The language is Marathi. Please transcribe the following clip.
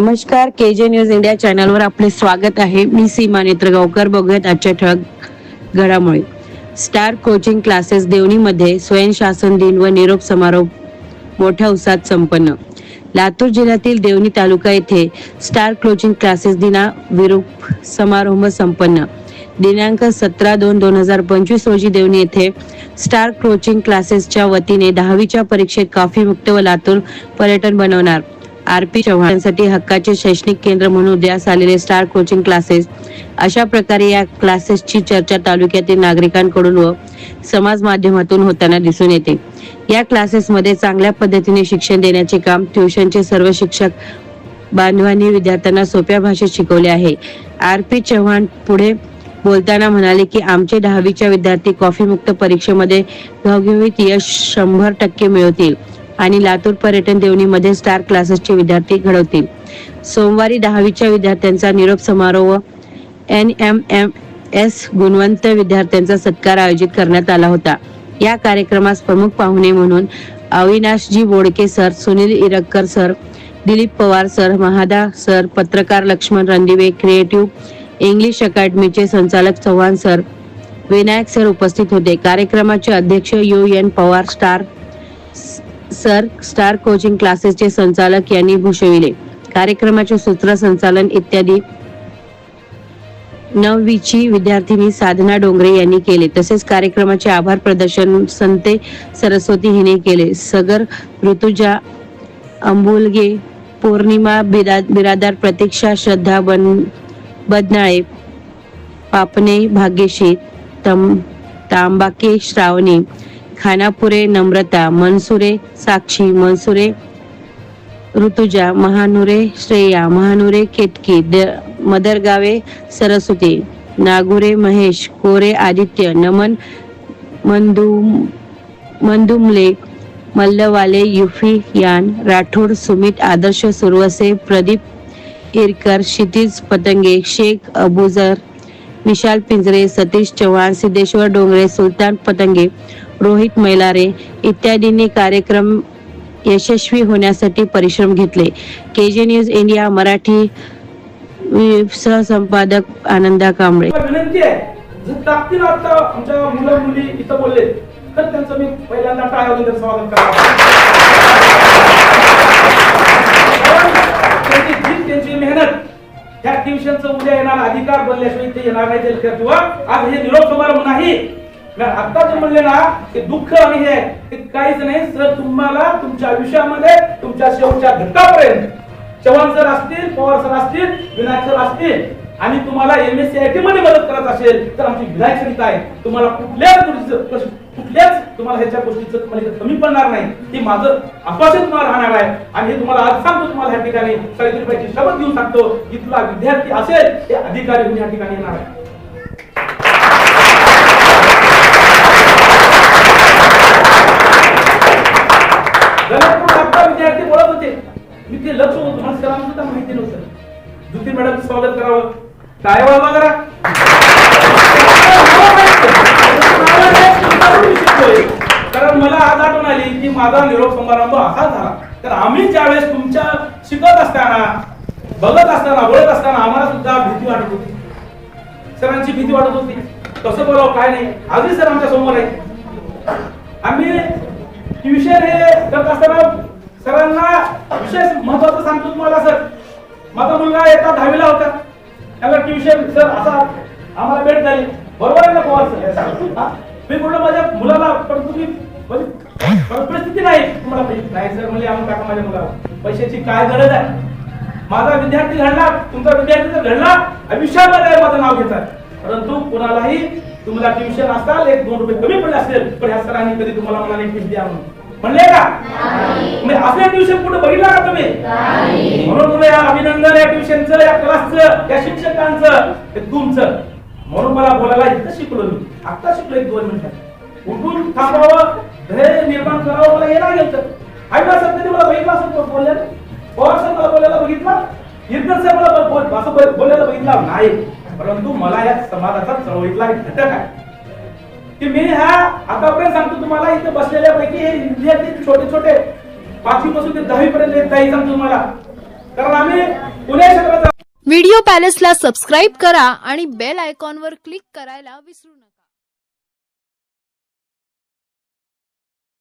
नमस्कार के जे न्यूज इंडिया चॅनलवर आपले स्वागत आहे. मी सीमा नेत्रगावकर बघूयात आजच्या ठळक घडामोडी. स्टार कोचिंग क्लासेस देवणीमध्ये स्वयंशासन दिन व निरोप समारोह मोठ्या उत्साहात संपन्न. लातूर जिल्ह्यातील देवणी तालुका येथे स्टार कोचिंग क्लासेस दिना विरूप समारोह संपन्न. दिनांक सतरा दोन दोन हजार पंचवीस रोजी देवणी येथे स्टार कोचिंग क्लासेसच्या वतीने दहावीच्या परीक्षेत काफीमुक्त व लातूर पर्यटन बनवणार. आर पी चव्हाणांसाठी हक्काचे शैक्षणिक केंद्र म्हणून उदयास आलेले स्टार कोचिंग क्लासेस. अशा प्रकारे या क्लासेसची चर्चा तालुक्यातील नागरिकांकडून व समाज माध्यमातून होताना दिसून येते. या क्लासेसमध्ये चांगल्या पद्धतीने शिक्षण देण्याचे काम ट्युशनचे सर्व शिक्षक बांधवांनी विद्यार्थ्यांना सोप्या भाषेत शिकवले आहे. आर पी चव्हाण पुढे बोलताना म्हणाले की आमचे दहावीच्या विद्यार्थी कॉफी मुक्त परीक्षेमध्ये घवघवीत यश शंभर टक्के मिळवतील. आणि लातूर पर्यटन देवणीमध्ये स्टार क्लासेसचे विद्यार्थी घडवतील. सोमवारी दहावीच्या विद्यार्थ्यांचा निरोप समारोह एन एम एम एस गुणवंत विद्यार्थ्यांचा सत्कार आयोजित करण्यात आला होता. या कार्यक्रमास प्रमुख पाहुणे म्हणून Avinashji Bodke sir Sunil Irakkar sir Dilip Pawar sir Mahada sir पत्रकार लक्ष्मण रणदिवे क्रिएटिव्ह इंग्लिश अकॅडमीचे संचालक चव्हाण सर विनायक सर उपस्थित होते. कार्यक्रमाचे अध्यक्ष U N Pawar star sir star coaching क्लासेसचे संचालक यांनी भूषविले. कार्यक्रमाचे सूत्रसंचालन इत्यादी. नववीची विद्यार्थिनी साधना डोंगरे यांनी केले. तसेच कार्यक्रमाचे आभार प्रदर्शन संते सरस्वती हिने केले. सगर ऋतुजा अंबुलगे पौर्णिमा बिरा बिरादार प्रतीक्षा श्रद्धा बन बदनाळे पापणे भाग्यशी तम तांबाके श्रावणी खानापुरे नम्रता मनसुरे साक्षी मनसुरे ऋतुजा महानुरे श्रेया महानुरे केतकी मदरगावे सरस्वती नागुरे महेश कोरे आदित्य नमन मंदू मंदुमले मल्लवाले युफी यान राठोड सुमित आदर्श सुरवसे प्रदीप इरकर क्षितिज पतंगे शेख अबुजर विशाल पिंजरे सतीश चव्हाण सिद्धेश्वर डोंगरे सुलतान पतंगे रोहित मैलारे इत्यादींनी कार्यक्रम यशस्वी होण्यासाठी परिश्रम घेतले. K J news India Marathi सहसंपादक Ananda Kamble. विनंती आहे जर टाकतील आता आमच्या मुलं मुली इथं बोलले तर त्यांचं मी पहिल्यांदा टाळ्या वगैरे स्वागत करावं त्यांची त्यांची मेहनत त्या ट्युशनचं उद्या येणार अधिकार बनल्याशिवाय ते येणार नाही ते लक्षात ठेवा. आज हे निरोप समारंभ नाही कारण आता जे म्हणले ना ते दुःख आणि हे काहीच नाही सर तुम्हाला तुमच्या आयुष्यामध्ये तुमच्या शेवटच्या घटकापर्यंत. चव्हाण सर असतील पवार सर असतील विनायक सर असतील आणि तुम्हाला M S C I T मध्ये मदत करत असेल तर आमची विनायक क्षमता आहे तुम्हाला कुठल्याच गोष्टीचं प्रश्न- कुठल्याच तुम्हाला ह्याच्या गोष्टीचं तुम्हाला कमी पडणार नाही. ती माझं आश्वासन तुम्हाला राहणार आहे. आणि हे तुम्हाला आज सांगतो तुम्हाला ह्या ठिकाणी. सावित्री रुपयाची शपथ घेऊन सांगतो. इथला विद्यार्थी असेल ते अधिकारी होऊन या ठिकाणी येणार आहे ज्योती मॅडम स्वागत करावं. काय बाबा करा कारण मला आज आठवण आली की माझा निरोप समारंभ असा झाला. तर आम्ही ज्यावेळेस तुमच्या शिकत असताना बघत असताना बोलत असताना आम्हाला सुद्धा भीती वाटत होती. सरांची भीती वाटत होती. कसं बोलावं काय नाही. आजही सर आमच्यासमोर आहे आम्ही ट्युशन हे करत असताना सरांना विशेष महत्वाचं सांगतो तुम्हाला सर. माझा मुलगा येता दहावीला होता. त्याला ट्युशन सर असा आम्हाला भेट झाली. बरोबर आहे ना पवार सर? मी बोललो माझ्या मुलाला पण तुम्ही म्हणजे परिस्थिती नाही तुम्हाला नाही सर म्हणजे आम्ही टाका माझ्या मुलाला. पैशाची काय गरज आहे? माझा विद्यार्थी घडला तुमचा विद्यार्थी जर घडला आयुष्यामध्ये माझं नाव घेतात. परंतु कुणालाही तुम्हाला ट्युशन असाल एक दोन रुपये कमी पडले असेल पण ह्या सरांनी कधी तुम्हाला म्हणाले फीस द्या म्हणून. म्हणले का म्हणजे असले ट्युशन कुठे बघितला का तुम्ही? म्हणून तुम्ही या अभिनंदन या ट्युशनचं या क्लासचं या शिक्षकांचं हे तुमचं. म्हणून मला बोलायला इथं शिकलो मी. आता शिकलो एक दोन मिनिटात उठून थांबावं धैर्य निर्माण करावं मला येणार गेलं आहे ना सर मला बघितलं असं बोलल्यानं पवार सर मला बोलायला बघितला? इरकर सर मला असं बोल- बोलायला बघितला? नाही. परंतु मला या समाजाचा चळवळीतला एक घटक आहे. की मी ह्या आतापर्यंत सांगतो तुम्हाला इथे बसलेल्या पैकी हे विद्यार्थी छोटे छोटे पाचवी पासून ते दहावी पर्यंत येत नाही सांगतो तुम्हाला. कारण आम्ही पुणे क्षेत्रात व्हिडिओ पॅलेसला सबस्क्राईब करा आणि बेल आयकॉनवर क्लिक करायला विसरू नका.